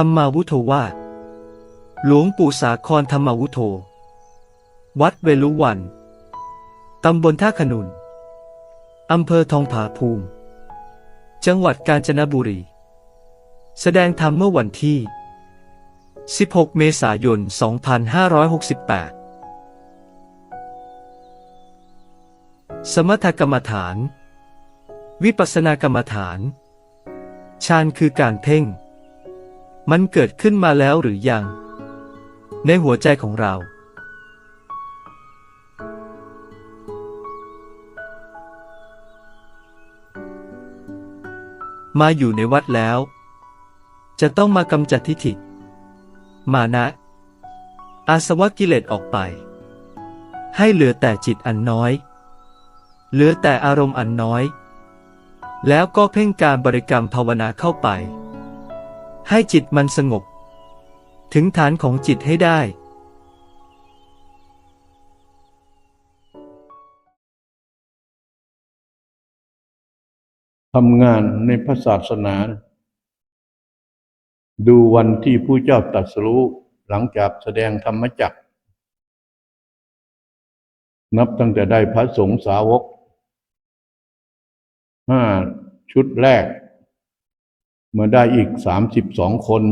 ธรรมาวุโธวาหลวงปู่สาครธรรมาวุโธ วัดเวลุวัน ตำบลท่าขนุน อำเภอทองผาภูมิ จังหวัดกาญจนบุรี แสดงธรรมเมื่อวันที่ 16 เมษายน 2568 สมถกรรมฐาน วิปัสสนากรรมฐาน ฌานคือการเพ่ง มันเกิดขึ้นมาแล้วหรือยัง ในหัวใจของเรา มาอยู่ในวัดแล้ว จะต้องมากำจัดทิฏฐิ มานะ อาสวะกิเลสออกไป ให้เหลือแต่จิตอันน้อย เหลือแต่อารมณ์อันน้อย แล้วก็เพ่งการบริกรรมภาวนาเข้าไป ให้จิตมันสงบ ถึงฐานของจิตให้ได้ ทำงานในพระศาสนา ดูวันที่ผู้เจ้าตรัสรู้หลังจากแสดงธรรมจักร นับตั้งแต่ได้พระสงฆ์สาวกห้าชุดแรก มาได้อีกสามสิบสองคน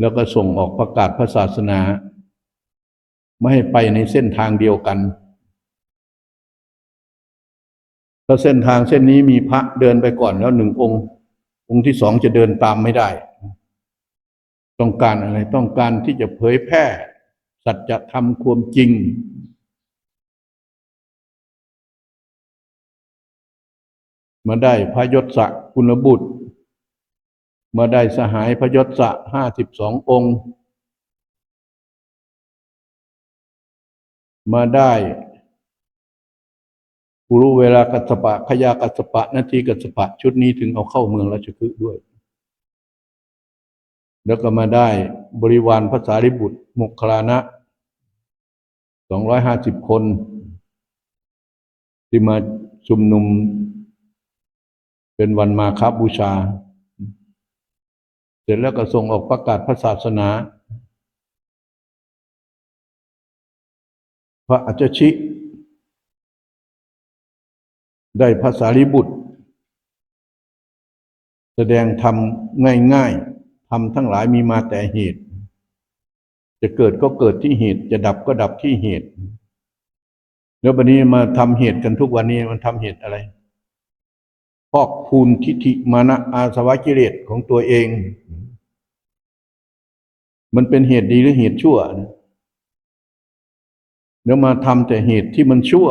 แล้วก็ส่งออกประกาศพระศาสนา ไม่ให้ไปในเส้นทางเดียวกันถ้าเส้นทางเส้นนี้มีพระเดินไปก่อนแล้วหนึ่งองค์ องค์ที่สองจะเดินตามไม่ได้ ต้องการอะไรต้องการที่จะเผยแพร่ สัจธรรมความจริง มาได้พระยศสะคุณบุตร มาได้สหายพระยศะห้าสิบสององค์ มาได้กูรู้เวลากัสสปะพยากัสปะนาทีกัสสปะ ชุดนี้ถึงเอาเข้าเมืองราชคฤห์ด้วย แล้วก็มาได้บริวารภาษาริบุตรมุคลานะสองร้อยห้าสิบคน ที่มาชุมนุม เป็นวันมาคบูชา เสร็จแล้วก็ส่งออกประกาศพระศาสนา พระอัจฉิได้ภาษาลิบุตร แสดงธรรมง่ายๆธรรมทั้งหลายมีมาแต่เหตุ จะเกิดก็เกิดที่เหตุ จะดับก็ดับที่เหตุ แล้ววันนี้มาทำเหตุกันทุกวันนี้มันทำเหตุอะไร พอกพูนทิฏฐิมานะอาสวะกิเลสของตัวเอง มันเป็นเหตุดีหรือเหตุชั่วนะแล้วมาทำแต่เหตุที่มันชั่ว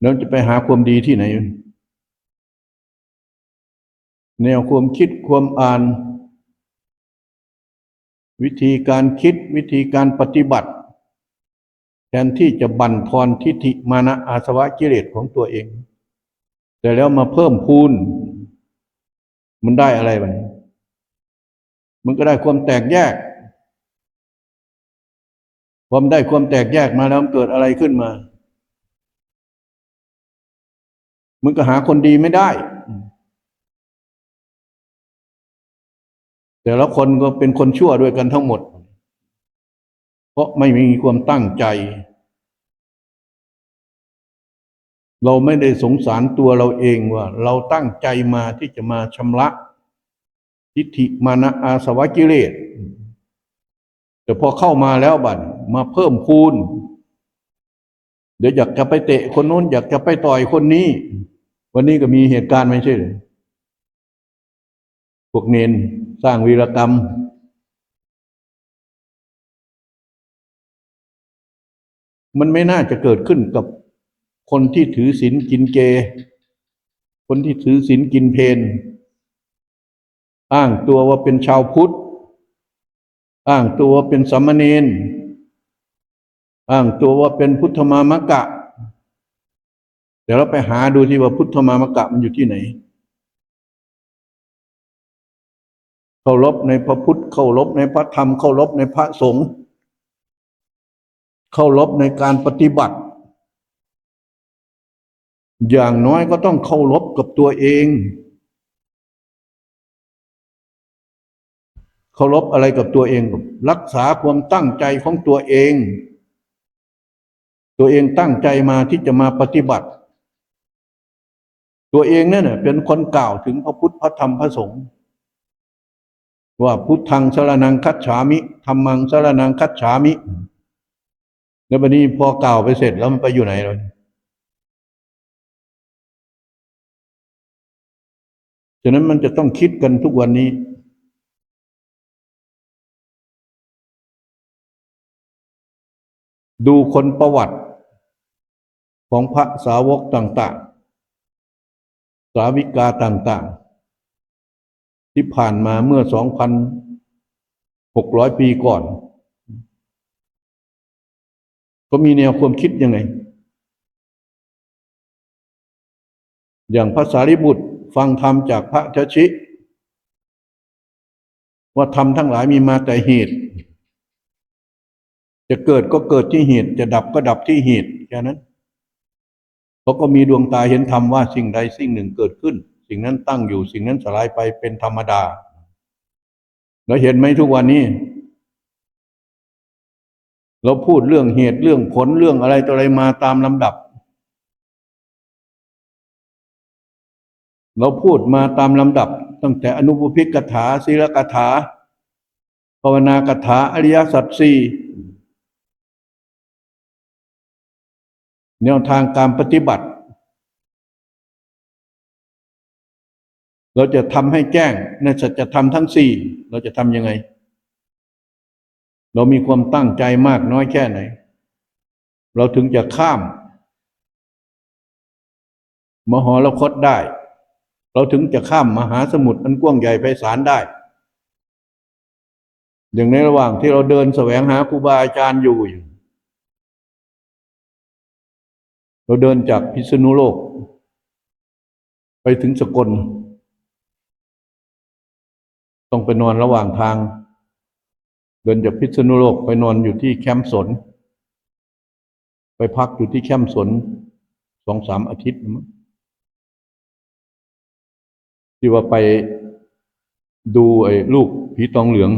แล้วจะไปหาความดีที่ไหน แนวความคิดความอ่าน วิธีการคิดวิธีการปฏิบัติ แทนที่จะบั่นทอนทิฏฐิมานะอาสวะกิเลสของตัวเอง แต่แล้วมาเพิ่มพูน มันได้อะไรบ้างมันก็ได้ความแตกแยก ความได้ความแตกแยกมาแล้วมันเกิดอะไรขึ้นมา มันก็หาคนดีไม่ได้ แต่ละคนก็เป็นคนชั่วด้วยกันทั้งหมด เพราะไม่มีความตั้งใจ เราไม่ได้สงสารตัวเราเองว่า เราตั้งใจมาที่จะมาชำระทิฏฐิมานะอาสวะกิเลสแต่พอเข้ามาแล้วบัดมาเพิ่มพูนเดี๋ยวอยากจะไปเตะคนนู้นอยากจะไปต่อยคนนี้ วันนี้ก็มีเหตุการณ์ไม่ใช่หรือพวกเนนสร้างวีรกรรม มันไม่น่าจะเกิดขึ้นกับ คนที่ถือศีลกินเจ คนที่ถือศีลกินเพนอ้างตัวว่าเป็นชาวพุทธ อ้างตัวว่าเป็นสามเณร อ้างตัวว่าเป็นพุทธมามะกะ เดี๋ยวเราไปหาดูที่ว่าพุทธมามะกะมันอยู่ที่ไหน เคารพในพระพุทธ เคารพในพระธรรม เคารพในพระสงฆ์ เคารพในการปฏิบัติ อย่างน้อยก็ต้องเคารพกับตัวเอง เคารพอะไรกับตัวเอง รักษาความตั้งใจของตัวเอง ตัวเองตั้งใจมาที่จะมาปฏิบัติ ตัวเองนั่นน่ะเป็นคนกล่าวถึงพระพุทธพระธรรมพระสงฆ์ว่าพุทธังสรนังคัจฉามิธรรมังสรนังคัจฉามิ แล้วบัดนี้พอกล่าวไปเสร็จแล้วมันไปอยู่ไหนเลย ฉะนั้นมันจะต้องคิดกันทุกวันนี้ดูคนประวัติของพระสาวกต่างๆ สาวิกาต่างๆ ที่ผ่านมาเมื่อ 2,600 ปีก่อน ก็มีแนวความคิดยังไง อย่างพระสารีบุตร ฟังธรรมจากพระชชิ ว่าธรรมทั้งหลายมีมาแต่เหตุ จะเกิดก็เกิดที่เหตุ จะดับก็ดับที่เหตุแค่นั้นเขาก็มีดวงตาเห็นธรรมว่าสิ่งใดสิ่งหนึ่งเกิดขึ้น สิ่งนั้นตั้งอยู่สิ่งนั้นสลายไปเป็นธรรมดาเราเห็นไหมทุกวันนี้เราพูดเรื่องเหตุเรื่องผลเรื่องอะไรต่ออะไรมาตามลำดับ เราพูดมาตามลำดับ ตั้งแต่อนุปพิกถาศีลกถาภาวนากถาอริยสัจสี่แนวทางการปฏิบัติ เราจะทำให้แจ้งในสัจธรรมทั้งสี่เราจะทำยังไง เรามีความตั้งใจมากน้อยแค่ไหน เราถึงจะข้าม มหรคตได้ เราถึงจะข้ามมหาสมุทรอันกว้างใหญ่ไพศาลได้ อย่างในระหว่างที่เราเดินแสวงหาครูบาอาจารย์อยู่ เราเดินจากพิษณุโลก ไปถึงสกล ต้องไปนอนระหว่างทาง เดินจากพิษณุโลกไปนอนอยู่ที่แคมป์สน ไปพักอยู่ที่แคมป์สนสองสามอาทิตย์มั้ง ที่ว่าไปดูไอ้ลูกผีตองเหลือง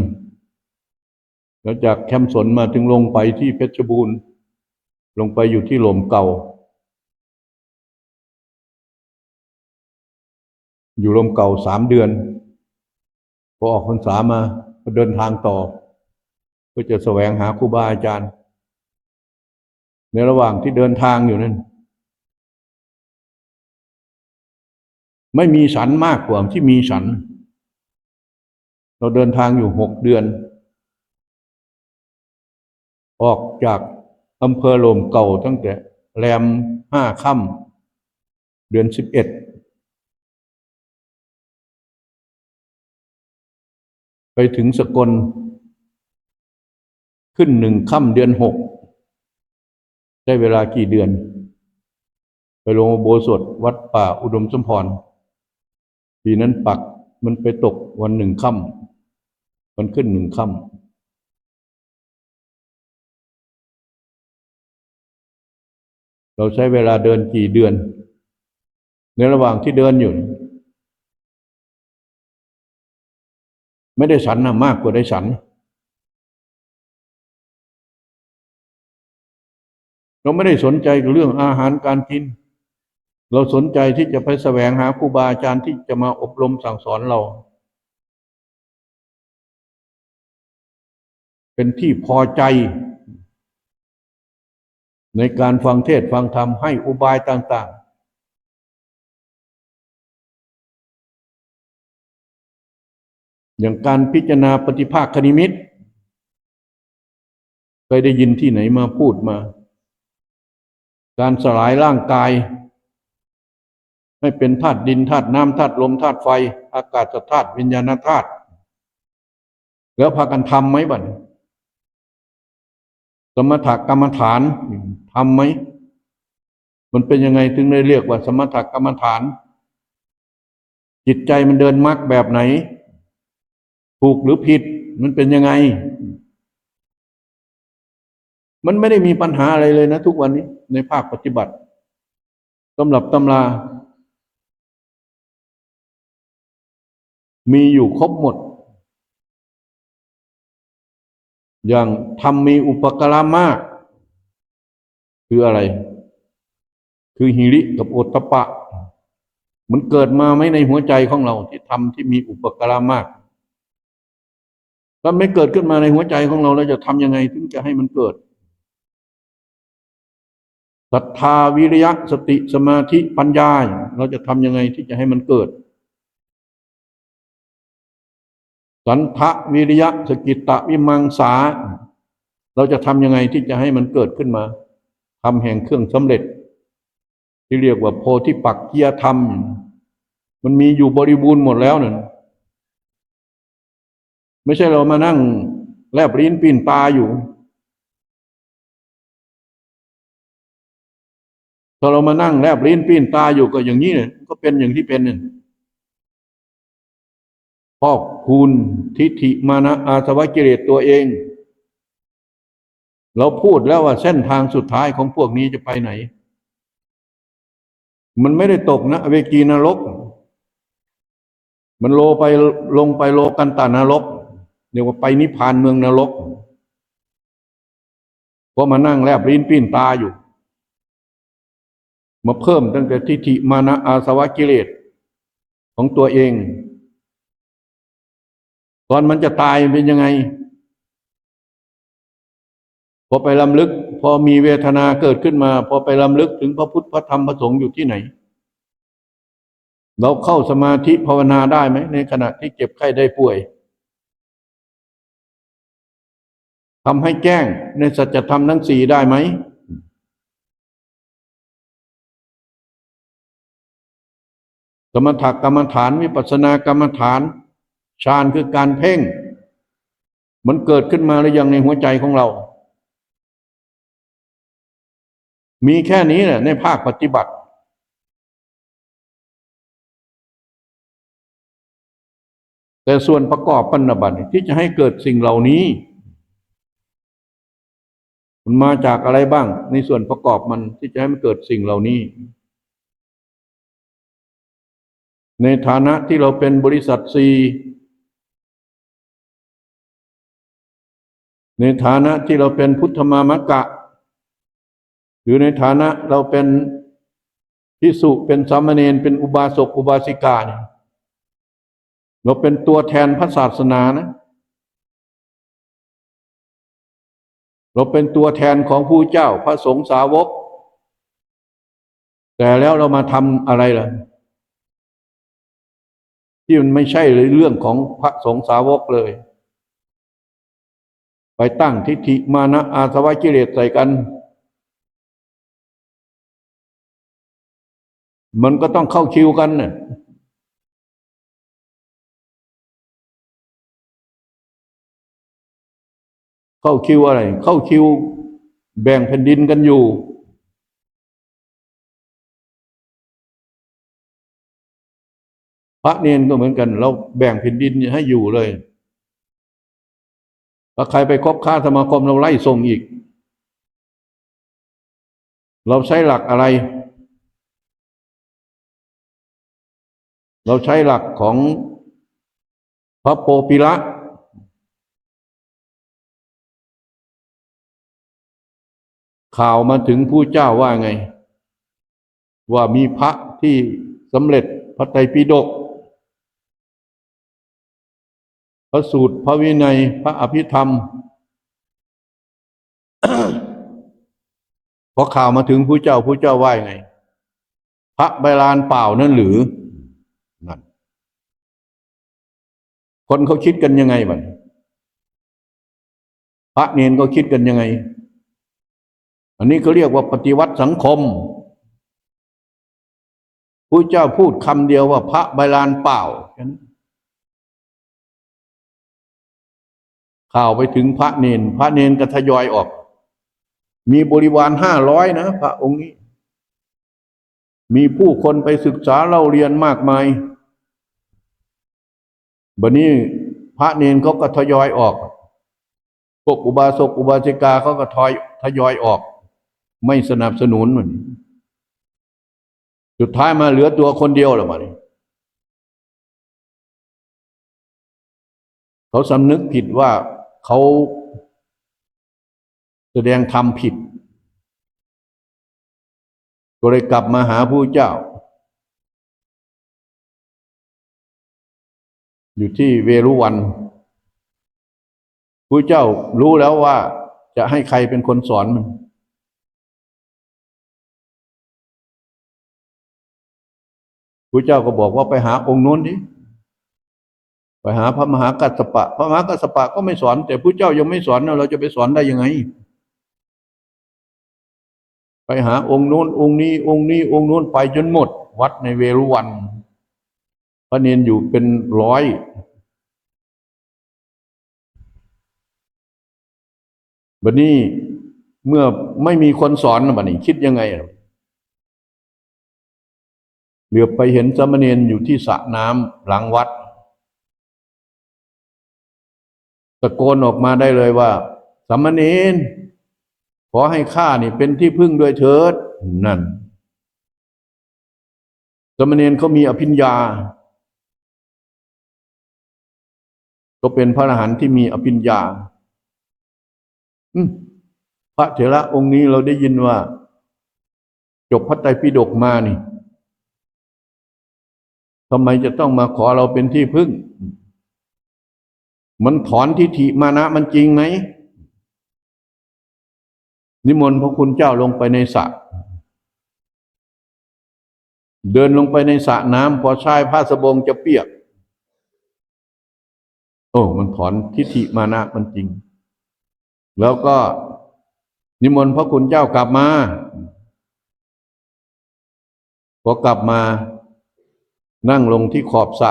แล้วจากแคมป์สนมาถึงลงไปที่เพชรบูรณ์ลงไปอยู่ที่หลมเก่า อยู่ลมเก่าสามเดือน พอออกพรรษามาเดินทางต่อ เพื่อจะแสวงหาครูบาอาจารย์ ในระหว่างที่เดินทางอยู่นั้น ไม่มีฉันมากกว่าที่มีฉัน เราเดินทางอยู่หกเดือน ออกจากอำเภอโลมเก่าตั้งแต่แรมห้าค่ำเดือนสิบเอ็ดไปถึงสกล ขึ้นหนึ่งค่ำเดือนหกได้เวลากี่เดือน ไปลงโบสถวัดป่าอุดมสมพร ปีนั้นปักมันไปตกวันหนึ่งค่ำมันขึ้นหนึ่งค่ำเราใช้เวลาเดินกี่เดือน ในระหว่างที่เดินอยู่ ไม่ได้ฉันนะมากกว่าได้ฉัน เราไม่ได้สนใจกับเรื่องอาหารการกิน เราสนใจที่จะไปแสวงหาครูบาอาจารย์ที่จะมาอบรมสั่งสอนเรา เป็นที่พอใจ ในการฟังเทศฟังธรรมให้อุบายต่าง ๆ อย่างการพิจารณาปฏิภาคคณิมิตเคยได้ยินที่ไหนมาพูดมา การสลายร่างกาย ให้เป็นธาตุดินธาตุน้ำธาตุลมธาตุไฟ อากาศธาตุวิญญาณธาตุแล้วพากันทำไหมบัดสมถกรรมฐานทำไหม มันเป็นยังไงถึงได้เรียกว่า สมถกรรมฐาน จิตใจมันเดินมรรคแบบไหน ถูกหรือผิด มันเป็นยังไง มันไม่ได้มีปัญหาอะไรเลยนะทุกวันนี้ในภาคปฏิบัติตำรับตำรา มีอยู่ครบหมด อย่างทำมีอุปการะมาก คืออะไร คือหิริกับโอตปะ มันเกิดมาไหมในหัวใจของเราที่ทำที่มีอุปการะมากถ้าไม่เกิดขึ้นมาในหัวใจของเราเราจะทำยังไงถึงจะให้มันเกิดศรัทธาวิริยะสติสมาธิปัญญา เราจะทำยังไงที่จะให้มันเกิด สันทะวิริยะสกิตตะวิมังสา เราจะทำยังไงที่จะให้มันเกิดขึ้นมาทำแห่งเครื่องสำเร็จ ที่เรียกว่าโพธิปักกียธรรม มันมีอยู่บริบูรณ์หมดแล้วนั่นไม่ใช่เรามานั่งแลบลิ้นปีนตาอยู่ ถ้าเรามานั่งแลบลิ้นปีนตาอยู่ก็อย่างนี้เนี่ยก็เป็นอย่างที่เป็นเนี่ย พอกพูนทิฏฐิมานะอาสวะกิเลสตัวเอง เราพูดแล้วว่าเส้นทางสุดท้ายของพวกนี้จะไปไหน มันไม่ได้ตกนะ เวกีนรก มันโลไปลงไปโลกันตานรกเรียกว่าไปนิพพานเมืองนรกเพราะมานั่งแลบลิ้นปิ้นตาอยู่ มาเพิ่มตั้งแต่ทิฏฐิมานะอาสวะกิเลสของตัวเอง ตอนมันจะตายเป็นยังไง พอไปลำลึก พอมีเวทนาเกิดขึ้นมา พอไปลำลึกถึงพระพุทธพระธรรมพระสงฆ์อยู่ที่ไหน เราเข้าสมาธิภาวนาได้ไหม ในขณะที่เจ็บไข้ได้ป่วยทำให้แจ้งในสัจธรรมทั้งสี่ได้ไหมสมถกรรมฐานวิปัสสนากรรมฐาน ฌานคือการเพ่ง มันเกิดขึ้นมาหรือยังในหัวใจของเรา มีแค่นี้แหละในภาคปฏิบัติ แต่ส่วนประกอบปัญบัติที่จะให้เกิดสิ่งเหล่านี้ มันมาจากอะไรบ้าง ในส่วนประกอบมันที่จะให้มันเกิดสิ่งเหล่านี้ในฐานะที่เราเป็นบริษัทซี ในฐานะที่เราเป็นพุทธมามะกะ หรือในฐานะเราเป็นพิสุเป็นสามเณรเป็นอุบาสกอุบาสิกาเนี่ยเราเป็นตัวแทนพระศาสนานะเราเป็นตัวแทนของผู้เจ้าพระสงฆ์สาวก แต่แล้วเรามาทำอะไรล่ะ ที่มันไม่ใช่เรื่องของพระสงฆ์สาวกเลย ไปตั้งทิฏฐิมานะอาสวะกิเลสใส่กัน มันก็ต้องเข้าคิวกันน่ะเข้าคิวอะไร เข้าคิว แบ่งแผ่นดินกันอยู่ พระเนนก็เหมือนกัน เราแบ่งแผ่นดินให้อยู่เลย ถ้าใครไปคบค้าสมาคมเราไล่ส่งอีก เราใช้หลักอะไร เราใช้หลักของพระโปปิละข่าวมาถึงผู้เจ้าว่าไง ว่ามีพระที่สำเร็จพระไตรปิฎก ระสูตร พระวินัย พระอภิธรรม พอข่าวมาถึงผู้เจ้าผู้เจ้าไหว่าไง พระใบลานเปล่านั่นหรือนั่นคนเขาคิดกันยังไงบ้างพระเนนก็คิดกันยังไง อันนี้เขาเรียกว่าปฏิวัติสังคมผู้เจ้าพูดคำเดียวว่าพระใบลานเปล่าแค่นั้น ข่าวไปถึงพระเนน พระเนนก็ทยอยออก มีบริวารห้าร้อยนะ พระองค์นี้ มีผู้คนไปศึกษาเล่าเรียนมากมายบัดนี้พระเนนเขาก็ทยอยออกพวกอุบาสกอุบาสิกาเขาก็ทอยทยอยออก ไม่สนับสนุนมันสุดท้ายมาเหลือตัวคนเดียวแล้วมาเนี่ยเขาสำนึกผิดว่า เขาแสดงธรรมผิด ก็เลยกลับมาหาผู้เจ้า อยู่ที่เวรุวันผู้เจ้ารู้แล้วว่าจะให้ใครเป็นคนสอนมันผู้เจ้าก็บอกว่าไปหาองค์นู้นดิ ไปหาพระมหากัสสปะ พระมหากัสสปะก็ไม่สอน แต่ผู้เจ้ายังไม่สอนเราจะไปสอนได้ยังไง ไปหาองค์นู้นองค์นี้ องค์นี้ องค์นู้นไปจนหมด วัดในเวรุวัน พระเนนอยู่เป็นร้อยบัดนี้เมื่อไม่มีคนสอนบัดนี้คิดยังไงอะเหลือไปเห็นสมเณรอยู่ที่สระน้ำหลังวัด ตะโกนออกมาได้เลยว่าสามเณรขอให้ข้านี่เป็นที่พึ่งด้วยเถิดนั่นสามเณรเขามีอภิญญา ก็เป็นพระอรหันต์ที่มีอภิญญาพระเถระองค์นี้เราได้ยินว่า จบพระไตรปิฎกมานี่ทำไมจะต้องมาขอเราเป็นที่พึ่ง มันถอนทิฏฐิมานะมันจริงไหม นิมนต์พระคุณเจ้าลงไปในสระเดินลงไปในสระน้ำพอชายผ้าสบงจะเปียก โอ้ มันถอนทิฏฐิมานะมันจริง แล้วก็นิมนต์พระคุณเจ้ากลับมา พอกลับมานั่งลงที่ขอบสระ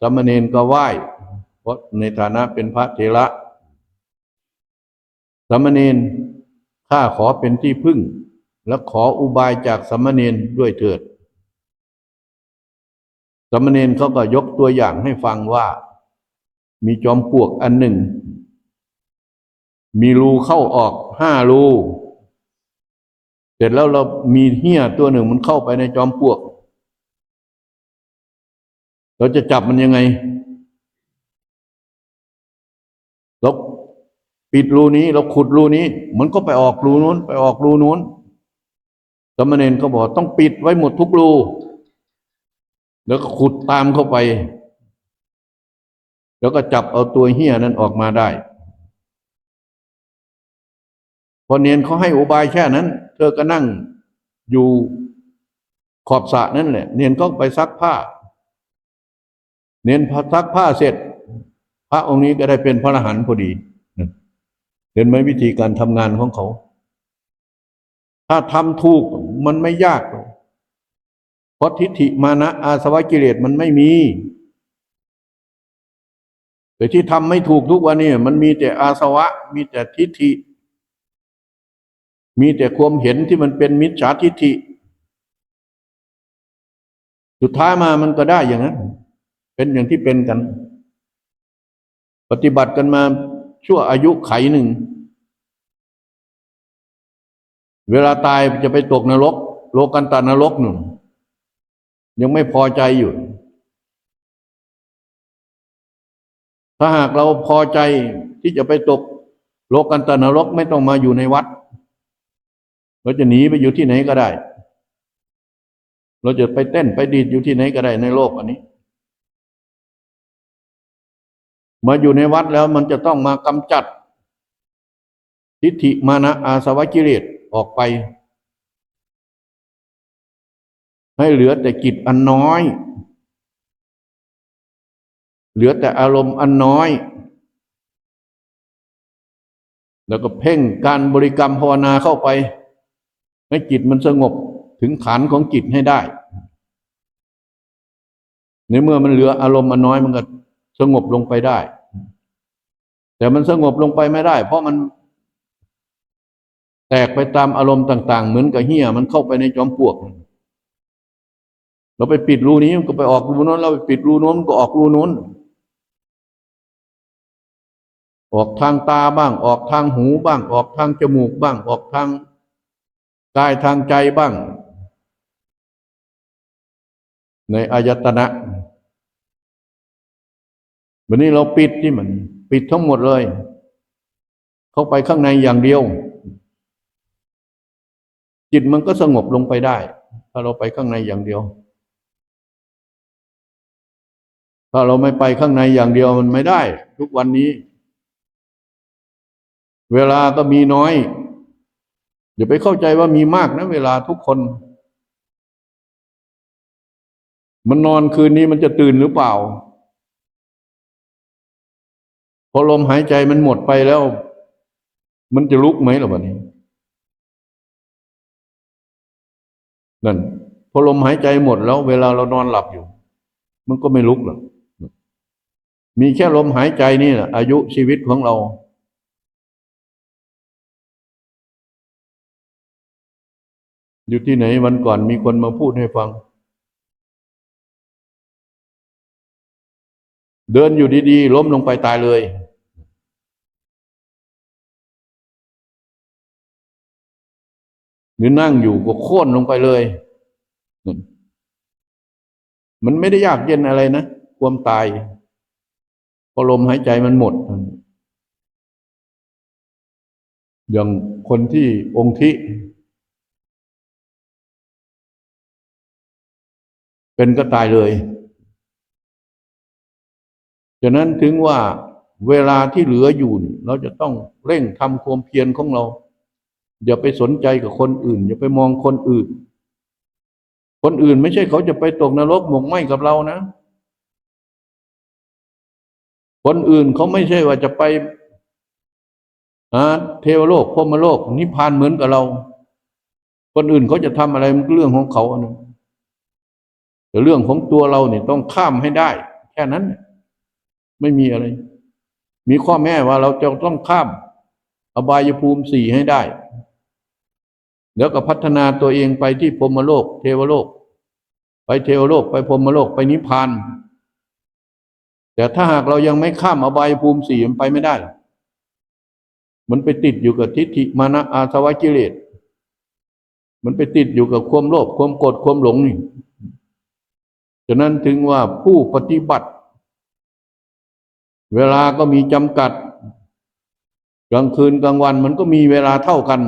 สามเณรก็ไหว้ เพราะในฐานะเป็นพระเถระสมเณรข้าขอเป็นที่พึ่ง และขออุบายจากสมเณรด้วยเถิด สมเณรเขาก็ยกตัวอย่างให้ฟังว่า มีจอมปลวกอันหนึ่ง มีรูเข้าออกห้ารูเสร็จแล้วเรามีเหี้ยตัวหนึ่งมันเข้าไปในจอมปลวก เราจะจับมันยังไง เราปิดรูนี้เราขุดรูนี้ มันก็ไปออกรูนู้น ไปออกรูนู้นสามเณรก็บอกต้องปิดไว้หมดทุกรู แล้วก็ขุดตามเข้าไป แล้วก็จับเอาตัวเหี้ยนั้นออกมาได้พอเนียนเขาให้อุบายแค่นั้น เธอก็นั่งอยู่ขอบสระนั่นแหละ เนียนก็ไปซักผ้า เนียนพอซักผ้าเสร็จ พระองค์นี้ก็ได้เป็นพระอรหันต์พอดีเห็นไหมวิธีการทำงานของเขา ถ้าทำถูกมันไม่ยากเพราะทิฏฐิมานะอาสวะกิเลสมันไม่มีแต่ที่ทำไม่ถูกทุกวันนี้มันมีแต่อาสวะ มีแต่ทิฏฐิ มีแต่ความเห็นที่มันเป็นมิจฉาทิฏฐิ สุดท้ายมามันก็ได้อย่างนั้น เป็นอย่างที่เป็นกัน ฏิบัติกันมาชั่วอายุไขหนึ่ง เวลาตายจะไปตกนรก โลกันตานรกหนึ่ง ยังไม่พอใจอยู่ ถ้าหากเราพอใจที่จะไปตก โลกันตานรกไม่ต้องมาอยู่ในวัด เราจะหนีไปอยู่ที่ไหนก็ได้ เราจะไปเต้นไปดีดอยู่ที่ไหนก็ได้ในโลกอันนี้ มาอยู่ในวัดแล้วมันจะต้องมากำจัด ทิฏฐิมานะอาสวะกิเลสออกไป ให้เหลือแต่กิจอันน้อย เหลือแต่อารมณ์อันน้อย แล้วก็เพ่งการบริกรรมภาวนาเข้าไป ให้จิตมันสงบถึงฐานของจิตให้ได้ ในเมื่อมันเหลืออารมณ์อันน้อยมันก็ สงบลงไปได้ แต่มันสงบลงไปไม่ได้ เพราะมันแตกไปตามอารมณ์ต่าง ๆ เหมือนกับเหี้ยมันเข้าไปในจอมปลวก เราไปปิดรูนี้มันก็ไปออกรูนู้น เราไปปิดรูนู้นมันก็ออกรูนู้น ออกทางตาบ้าง ออกทางหูบ้าง ออกทางจมูกบ้าง ออกทางกายทางใจบ้าง ในอายตนะ วันนี้เราปิดที่มัน ปิดทั้งหมดเลย เข้าไปข้างในอย่างเดียว จิตมันก็สงบลงไปได้ ถ้าเราไปข้างในอย่างเดียว ถ้าเราไม่ไปข้างในอย่างเดียวมันไม่ได้ ทุกวันนี้ เวลาก็มีน้อยอย่าไปเข้าใจว่ามีมากนะ เวลาทุกคน มันนอนคืนนี้มันจะตื่นหรือเปล่า พอลมหายใจมันหมดไปแล้ว มันจะลุกไหมหรอวะนี้นั่นพอลมหายใจหมดแล้ว เวลาเรานอนหลับอยู่ มันก็ไม่ลุกหรอกมีแค่ลมหายใจนี่แหละอายุชีวิตของเราอยู่ที่ไหนวันก่อนมีคนมาพูดให้ฟัง เดินอยู่ดีๆ ล้มลงไปตายเลย รือนั่งอยู่ก็โค่นลงไปเลย มันไม่ได้ยากเย็นอะไรนะความตายพอลมหายใจมันหมด อย่างคนที่องค์ที่เป็นก็ตายเลยฉะนั้นถึงว่าเวลาที่เหลืออยู่นี่เราจะต้องเร่งทำความเพียรของเรา อย่าไปสนใจกับคนอื่น อย่าไปมองคนอื่น คนอื่นไม่ใช่เขาจะไปตกนรกหมกไหมกับเรานะ คนอื่นเขาไม่ใช่ว่าจะไปเทวโลกพมโลก นิพพานเหมือนกับเรา คนอื่นเขาจะทำอะไรมันก็เรื่องของเขาอันนึงแต่เรื่องของตัวเราเนี่ยต้องข้ามให้ได้ แค่นั้น ไม่มีอะไร มีข้อแม้ว่าเราจะต้องข้าม อบายภูมิสี่ให้ได้ แล้วก็พัฒนาตัวเองไปที่พรมโลก เทวโลก ไปเทวโลก ไปพรมโลกไปนิพพาน แต่ถ้าหากเรายังไม่ข้ามอบายภูมิสี่มันไปไม่ได้หรอมันไปติดอยู่กับทิฏฐิมานะอาสวะกิเลส มันไปติดอยู่กับความโลภความโกรธความหลงนี่ฉะนั้นถึงว่าผู้ปฏิบัติ เวลาก็มีจำกัด กลางคืนกลางวันมันก็มีเวลาเท่ากัน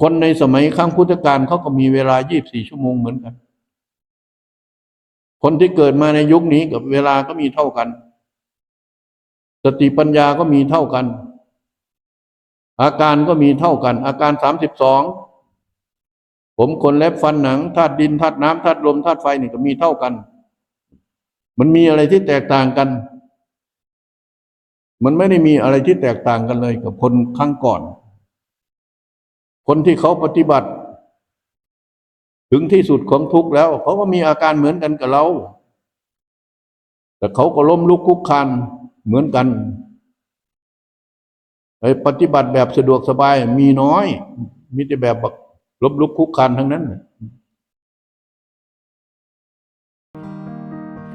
คนในสมัยครั้งพุทธกาลเขาก็มีเวลา 24 ชั่วโมงเหมือนกัน คนที่เกิดมาในยุคนี้กับเวลาก็มีเท่ากัน สติปัญญาก็มีเท่ากัน อาการก็มีเท่ากัน อาการ 32 ผมขนเล็บฟันหนังธาตุดินธาตุน้ำธาตุลมธาตุไฟนี่ก็มีเท่ากัน มันมีอะไรที่แตกต่างกัน มันไม่ได้มีอะไรที่แตกต่างกันเลยกับคนครั้งก่อน คนที่เขาปฏิบัติ ถึงที่สุดของทุกข์แล้ว เขาก็มีอาการเหมือนกันกับเรา แต่เขาก็ล้มลุกคุกคานเหมือนกันไอ้ปฏิบัติแบบสะดวกสบายมีน้อย มีแต่แบบแบบล้มลุกคุกคานทั้งนั้น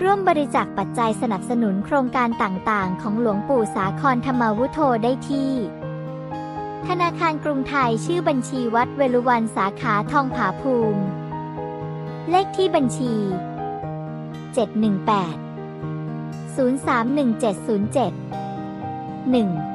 ร่วมบริจาคปัจจัยสนับสนุนโครงการต่างๆ ของหลวงปู่สาครธรรมวุโธได้ที่ ธนาคารกรุงไทยชื่อบัญชีวัดเวลุวันสาขาทองผาภูมิ เลขที่บัญชี 718 031707 1